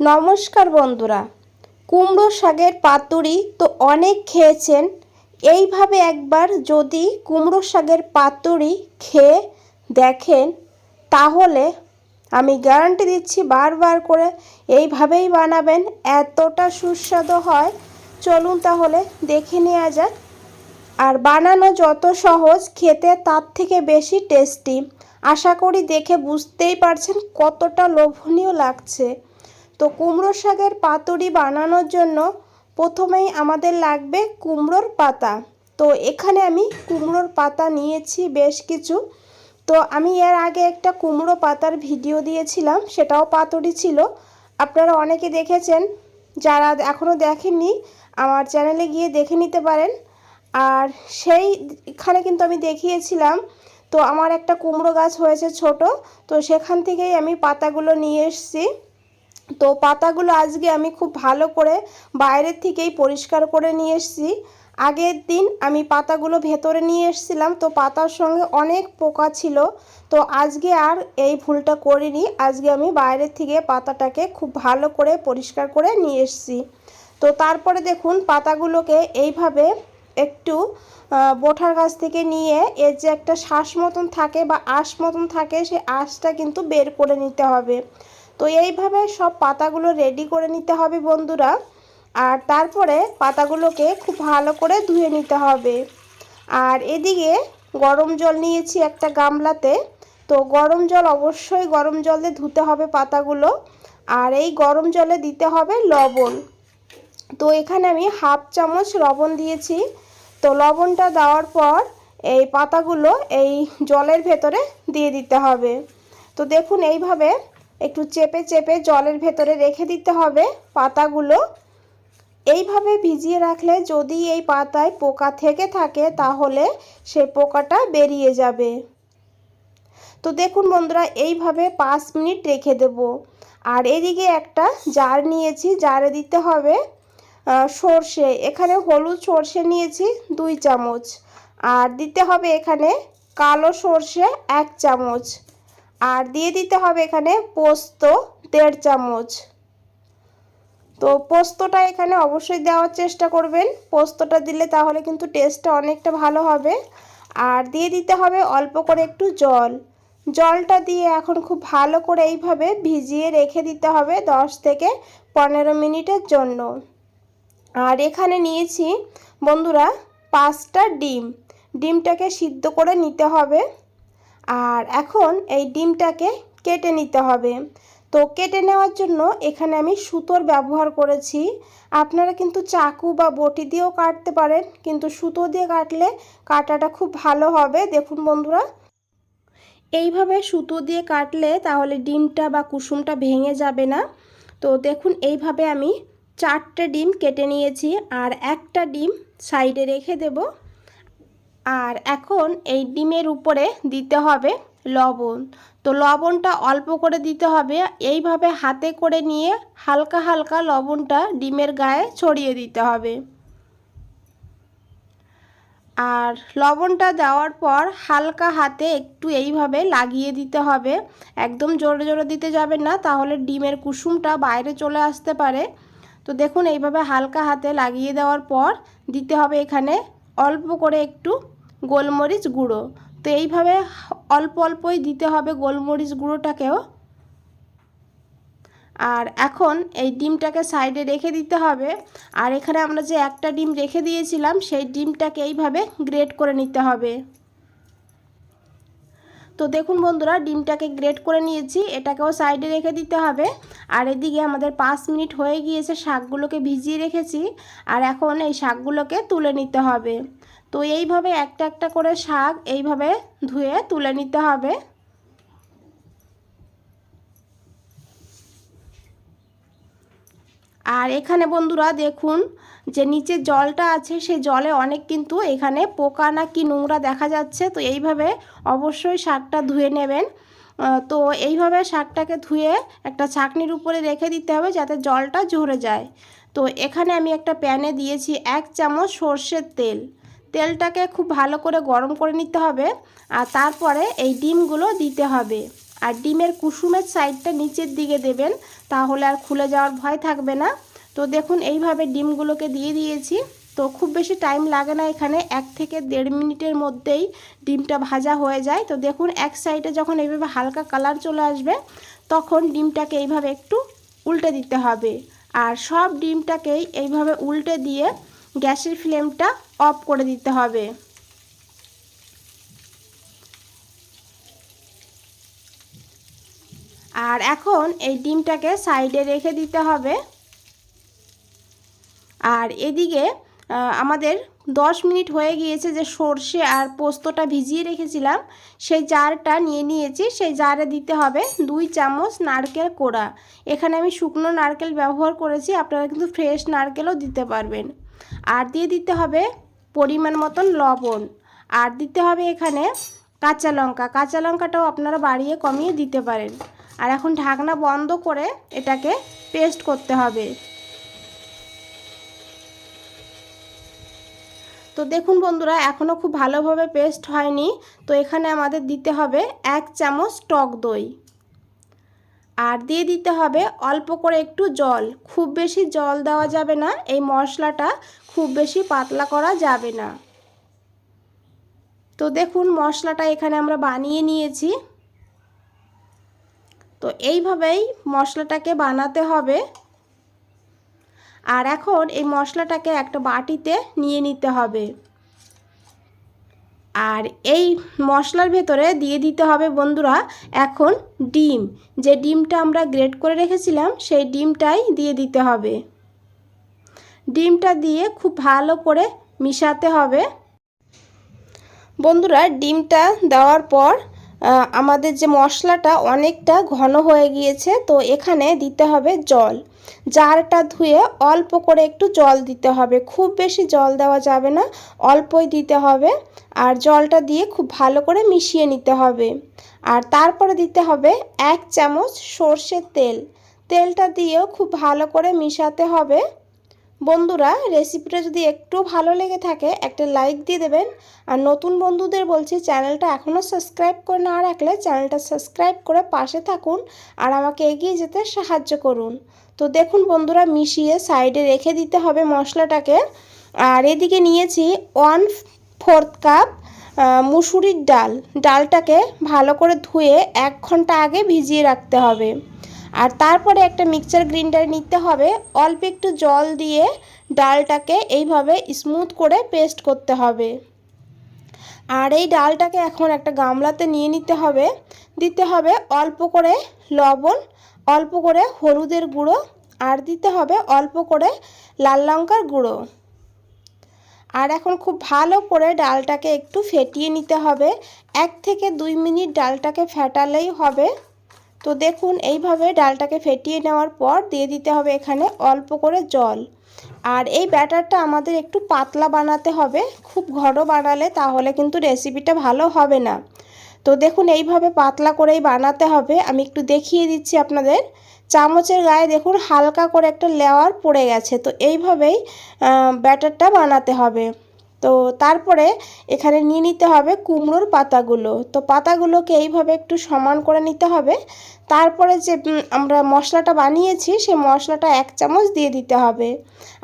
নমস্কার বন্ধুরা। কুমড়ো শাকের পাতুরি তো অনেক খেয়েছেন। এইভাবে একবার যদি কুমড়ো শাকের পাতুরি খেয়ে দেখেন, তাহলে আমি গ্যারান্টি দিচ্ছি বারবার করে এইভাবেই বানাবেন। এতটা সুস্বাদু হয়। চলুন তাহলে দেখে নেওয়া যাক। আর বানানো যত সহজ, খেতে তার থেকে বেশি টেস্টি। আশা করি দেখে বুঝতেই পারছেন কতটা লোভনীয় লাগছে। তো কুমড়ো শাকের পাতুরি বানানোর জন্য প্রথমেই আমাদের লাগবে কুমড়োর পাতা। তো এখানে আমি কুমড়োর পাতা নিয়েছি বেশ কিছু। তো আমি এর আগে একটা কুমড়ো পাতার ভিডিও দিয়েছিলাম, সেটাও পাতুরি ছিল। আপনারা অনেকে দেখেছেন, যারা এখনও দেখেননি, আমার চ্যানেলে গিয়ে দেখে নিতে পারেন। আর সেই এখানে কিন্তু আমি দেখিয়েছিলাম, তো আমার একটা কুমড়ো গাছ হয়েছে ছোট, তো সেখান থেকেই আমি পাতাগুলো নিয়ে এসেছি। তো পাতাগুলো আজকে আমি খুব ভালো করে বাইরের থেকেই পরিষ্কার করে নিয়ে এসেছি। আগের দিন আমি পাতাগুলো ভেতরে নিয়ে এসেছিলাম, তো পাতার সঙ্গে অনেক পোকা ছিল, তো আজকে আর এই ভুলটা করিনি। আজকে আমি বাইরের থেকে পাতাটাকে খুব ভালো করে পরিষ্কার করে নিয়ে এসেছি। তো তারপরে দেখুন পাতাগুলোকে এইভাবে একটু বোঠার কাছ থেকে নিয়ে এর যে একটা শ্বাস মতন থাকে বা আঁশ মতন থাকে, সেই আঁশটা কিন্তু বের করে নিতে হবে। তো এইভাবে সব পাতাগুলো রেডি করে নিতে হবে বন্ধুরা। আর তারপরে পাতাগুলোকে খুব ভালো করে ধুয়ে নিতে হবে। আর এদিকে গরম জল নিয়েছি একটা গামলাতে। তো গরম জল অবশ্যই গরম জলে ধুতে হবে পাতাগুলো। আর এই গরম জলে দিতে হবে লবণ। তো এখানে আমি হাফ চামচ লবণ দিয়েছি। তো লবণটা দেওয়ার পর এই পাতাগুলো এই জলের ভেতরে দিয়ে দিতে হবে। তো দেখুন এইভাবে একটু চেপে চেপে জলের ভেতরে রেখে দিতে হবে পাতাগুলো। এইভাবে ভিজিয়ে রাখলে যদি এই পাতায় পোকা থেকে থাকে তাহলে সে পোকাটা বেরিয়ে যাবে। তো দেখুন বন্ধুরা, এইভাবে পাঁচ মিনিট রেখে দেব। আর এদিকে একটা জার নিয়েছি, জারে দিতে হবে সর্ষে। এখানে হলুদ সর্ষে নিয়েছি, দুই চামচ। আর দিতে হবে এখানে কালো সর্ষে এক চামচ। আর দিয়ে দিতে হবে এখানে পোস্ত দেড় চামচ। তো পোস্তটা এখানে অবশ্যই দেওয়ার চেষ্টা করবেন। পোস্তটা দিলে তাহলে কিন্তু টেস্টটা অনেকটা ভালো হবে। আর দিয়ে দিতে হবে অল্প করে একটু জল। জলটা দিয়ে এখন খুব ভালো করে এইভাবে ভিজিয়ে রেখে দিতে হবে দশ থেকে পনেরো মিনিটের জন্য। আর এখানে নিয়েছি বন্ধুরা পাঁচটা ডিম। ডিমটাকে সিদ্ধ করে নিতে হবে। আর এখন এই ডিমটাকে কেটে নিতে হবে। তো কেটে নেওয়ার জন্য এখানে আমি সুতোর ব্যবহার করেছি। আপনারা কিন্তু চাকু বা বটি দিয়েও কাটতে পারেন, কিন্তু সুতো দিয়ে কাটলে কাটাটা খুব ভালো হবে। দেখুন বন্ধুরা। এইভাবে সুতো দিয়ে কাটলে তাহলে ডিমটা বা কুসুমটা ভেঙে যাবে না। তো দেখুন, এইভাবে আমি চারটে ডিম কেটে নিয়েছি আর একটা ডিম সাইডে রেখে দেব। আর এখন এই ডিমের উপরে দিতে হবে লবণ। তো লবণটা অল্প করে দিতে হবে। এইভাবে হাতে করে নিয়ে হালকা হালকা লবণটা ডিমের গায়ে ছড়িয়ে দিতে হবে। আর লবণটা দেওয়ার পর হালকা হাতে একটু এইভাবে লাগিয়ে দিতে হবে। একদম জোরে জোরে দিতে যাবেন না, তাহলে ডিমের কুসুমটা বাইরে চলে আসতে পারে। তো দেখুন, এইভাবে হালকা হাতে লাগিয়ে দেওয়ার পর দিতে হবে এখানে অল্প করে একটু গোলমরিচ গুঁড়ো। তো এইভাবে অল্প অল্পই দিতে হবে গোলমরিচ গুঁড়োটাকেও। আর এখন এই ডিমটাকে সাইডে রেখে দিতে হবে। আর এখানে আমরা যে একটা ডিম রেখে দিয়েছিলাম, সেই ডিমটাকে এইভাবে গ্রেট করে নিতে হবে। তো দেখুন বন্ধুরা, ডিমটাকে গ্রেট করে নিয়েছি, এটাকেও সাইডে রেখে দিতে হবে। আর এদিকে আমাদের পাঁচ মিনিট হয়ে গিয়েছে শাকগুলোকে ভিজিয়ে রেখেছি। আর এখন এই শাকগুলোকে তুলে নিতে হবে। তো এইভাবে একটা একটা করে শাক এইভাবে ধুয়ে তুলে নিতে হবে। আর এখানে বন্ধুরা দেখুন যে নিচে জলটা আছে সেই জলে অনেক কিন্তু এখানে পোকা না কি নোংরা দেখা যাচ্ছে। তো এইভাবে অবশ্যই শাকটা ধুয়ে নেবেন। তো এইভাবে শাকটাকে ধুয়ে একটা ছাকনির উপরে রেখে দিতে হবে যাতে জলটা ঝরে যায়। তো এখানে আমি একটা প্যানে দিয়েছি এক চামচ সর্ষের তেল। তেলটাকে খুব ভালো করে গরম করে নিতে হবে আর তারপরে এই ডিমগুলো দিতে হবে। আর ডিমের কুসুমের সাইডটা নিচের দিকে দেবেন তাহলে আর খুলে যাওয়ার ভয় থাকবে না। তো দেখুন এইভাবে ডিমগুলোকে দিয়ে দিয়েছি। তো খুব বেশি টাইম লাগে না এখানে, এক থেকে দেড় মিনিটের মধ্যেই ডিমটা ভাজা হয়ে যায়। তো দেখুন এক সাইডে যখন এইভাবে হালকা কালার চলে আসবে, তখন ডিমটাকে এইভাবে একটু উল্টে দিতে হবে। আর সব ডিমটাকেই এইভাবে উল্টে দিয়ে গ্যাসের ফ্লেমটা অফ করে দিতে হবে। আর এখন এই ডিমটাকে সাইডে রেখে দিতে হবে। আর এদিকে আমাদের দশ মিনিট হয়ে গিয়েছে যে সর্ষে আর পোস্তটা ভিজিয়ে রেখেছিলাম, সেই জারটা নিয়ে নিয়েছি, সেই জারে দিতে হবে দুই চামচ নারকেল কোড়া। এখানে আমি শুকনো নারকেল ব্যবহার করেছি, আপনারা কিন্তু ফ্রেশ নারকেলও দিতে পারবেন। আর দিয়ে দিতে হবে পরিমাণ মতন লবণ। আর দিতে হবে এখানে কাঁচা লঙ্কা। কাঁচা লঙ্কাটাও আপনারা বাড়িয়ে কমিয়ে দিতে পারেন। আর এখন ঢাকনা বন্ধ করে এটাকে পেস্ট করতে হবে। তো দেখুন বন্ধুরা এখনও খুব ভালোভাবে পেস্ট হয়নি। তো এখানে আমাদের দিতে হবে এক চামচ টক দই। আর দিয়ে দিতে হবে অল্প করে একটু জল। খুব বেশি জল দেওয়া যাবে না, এই মশলাটা খুব বেশি পাতলা করা যাবে না। তো দেখুন মশলাটা এখানে আমরা বানিয়ে নিয়েছি। তো এইভাবেই মশলাটাকে বানাতে হবে। আর এখন এই মশলাটাকে একটা বাটিতে নিয়ে নিতে হবে। আর এই মশলার ভেতরে দিয়ে দিতে হবে বন্ধুরা এখন ডিম। যে ডিমটা আমরা গ্রেট করে রেখেছিলাম, সেই ডিমটাই দিয়ে দিতে হবে। ডিমটা দিয়ে খুব ভালো করে মিশাতে হবে। বন্ধুরা, ডিমটা দেওয়ার পর আমাদের যে মশলাটা অনেকটা ঘন হয়ে গিয়েছে, তো এখানে দিতে হবে জল। জারটা ধুয়ে অল্প করে একটু জল দিতে হবে। খুব বেশি জল দেওয়া যাবে না, অল্পই দিতে হবে। আর জলটা দিয়ে খুব ভালো করে মিশিয়ে নিতে হবে। আর তারপরে দিতে হবে এক চামচ সর্ষের তেল। তেলটা দিয়েও খুব ভালো করে মিশাতে হবে। বন্ধুরা রেসিপিটা যদি একটু ভালো লেগে থাকে, একটা লাইক দিয়ে দেবেন। আর নতুন বন্ধুদের বলছি, চ্যানেলটা এখনও সাবস্ক্রাইব করে না রাখলে চ্যানেলটা সাবস্ক্রাইব করে পাশে থাকুন আর আমাকে এগিয়ে যেতে সাহায্য করুন। তো দেখুন বন্ধুরা, মিশিয়ে সাইডে রেখে দিতে হবে মশলাটাকে। আর এদিকে নিয়েছি ওয়ান ফোর্থ কাপ মুসুরির ডাল। ডালটাকে ভালো করে ধুয়ে এক ঘণ্টা আগে ভিজিয়ে রাখতে হবে। আর তারপরে একটা মিক্সচার গ্রিন্ডার নিতে হবে। অল্প একটু জল দিয়ে ডালটাকে এইভাবে স্মুথ করে পেস্ট করতে হবে। আর এই ডালটাকে এখন একটা গামলাতে নিয়ে নিতে হবে। দিতে হবে অল্প করে লবণ, অল্প করে হলুদের গুঁড়ো আর দিতে হবে অল্প করে লাল লঙ্কার গুঁড়ো। আর এখন খুব ভালো করে ডালটাকে একটু ফেটিয়ে নিতে হবে। এক থেকে দুই মিনিট ডালটাকে ফেটালেই হবে। তো দেখুন, এইভাবে ডালটাকে ফেটিয়ে নেওয়ার পর দিয়ে দিতে হবে এখানে অল্প করে জল। আর এই ব্যাটারটা আমাদের একটু পাতলা বানাতে হবে, খুব ঘন বানালে তাহলে কিন্তু রেসিপিটা ভালো হবে না। তো দেখুন, এইভাবে পাতলা করেই বানাতে হবে। আমি একটু দেখিয়ে দিচ্ছি আপনাদের। চামচের গায়ে দেখুন, হালকা করে একটা লেয়ার পড়ে গেছে। তো এইভাবেই ব্যাটারটা বানাতে হবে। তো তারপরে এখানে নিয়ে নিতে হবে কুমড়োর পাতাগুলো। তো পাতাগুলোকে এইভাবে একটু সমান করে নিতে হবে। তারপরে যে আমরা মশলাটা বানিয়েছি সেই মশলাটা এক চামচ দিয়ে দিতে হবে।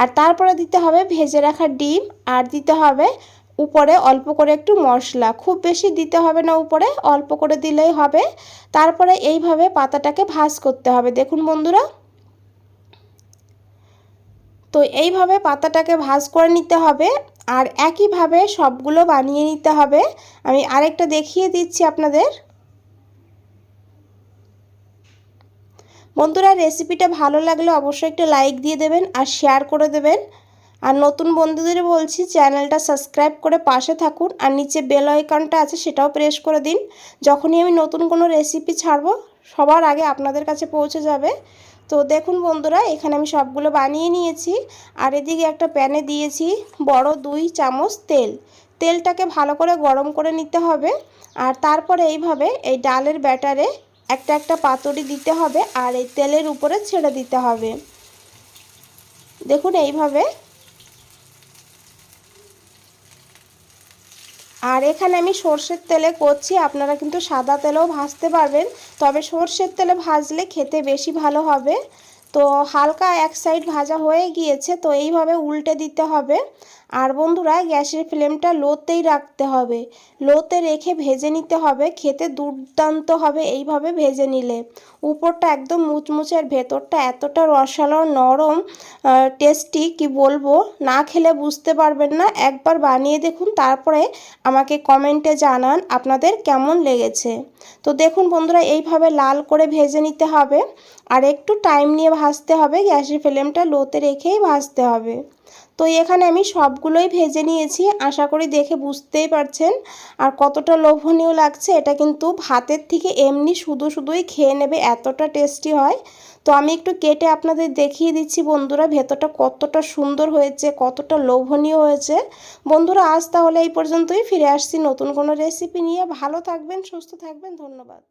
আর তারপরে দিতে হবে ভেজে রাখা ডিম, আর দিতে হবে উপরে অল্প করে একটু মশলা। খুব বেশি দিতে হবে না উপরে, অল্প করে দিলেই হবে। তারপরে এইভাবে পাতাটাকে ভাজ করতে হবে। দেখুন বন্ধুরা। তো এইভাবে পাতাটাকে ভাজ করে নিতে হবে। আর একইভাবে সবগুলো বানিয়ে নিতে হবে। আমি আরেকটা দেখিয়ে দিচ্ছি আপনাদের। বন্ধুরা, রেসিপিটা ভালো লাগলে অবশ্যই একটা লাইক দিয়ে দেবেন আর শেয়ার করে দেবেন। আর নতুন বন্ধুদের বলছি, চ্যানেলটা সাবস্ক্রাইব করে পাশে থাকুন আর নিচে বেল আইকনটা আছে সেটাও প্রেস করে দিন। যখনই আমি নতুন কোনো রেসিপি ছাড়বো, সবার আগে আপনাদের কাছে পৌঁছে যাবে। তো দেখুন বন্ধুরা, এখানে আমি সবগুলো বানিয়ে নিয়েছি। আর এদিকে একটা প্যানে দিয়েছি বড় দুই চামচ তেল। তেলটাকে ভালো করে গরম করে নিতে হবে। আর তারপরে এইভাবে এই ডালের ব্যাটারে একটা একটা পাতুরি দিতে হবে। আর এই তেলের উপরে ছেড়ে দিতে হবে। দেখুন এইভাবে আর এখানে আমি সর্ষের তেলে করছি, আপনারা কিন্তু সাদা তেলেও ভাজতে পারবেন, তবে সর্ষের তেলে ভাজলে খেতে বেশি ভালো হবে। তো হালকা এক সাইড ভাজা হয়ে গিয়েছে, তো এইভাবে উল্টে দিতে হবে। আর বন্ধুরা, গ্যাসের ফ্লেমটা লোতেই রাখতে হবে। লোতে রেখে ভেজে নিতে হবে। খেতে দুর্দান্ত হবে এইভাবে ভেজে নিলে। উপরটা একদম মুচমুচে আর ভেতরটা এতটা রসালো নরম টেস্টি কি বলব, না খেলে বুঝতে পারবেন না। একবার বানিয়ে দেখুন, তারপরে আমাকে কমেন্টে জানান আপনাদের কেমন লেগেছে। তো দেখুন বন্ধুরা, এইভাবে লাল করে ভেজে নিতে হবে। আর একটু টাইম নিয়ে ভাজতে হবে। গ্যাসের ফ্লেমটা লোতে রেখেই ভাজতে হবে। তো এখানে আমি সবগুলোই ভেজে নিয়েছি। আশা করি দেখে বুঝতেই পারছেন। আর কতটা লোভনীয় লাগছে, এটা কিন্তু ভাতের থেকে এমনি শুধু শুধুই খেয়ে নেবে, এতটা টেস্টি হয়। তো আমি একটু কেটে আপনাদের দেখিয়ে দিচ্ছি বন্ধুরা, ভেতরটা কতটা সুন্দর হয়েছে, কতটা লোভনীয় হয়েছে। বন্ধুরা, আজ তাহলে এই পর্যন্তই, ফিরে আসছি নতুন কোনো রেসিপি নিয়ে। ভালো থাকবেন, সুস্থ থাকবেন, ধন্যবাদ।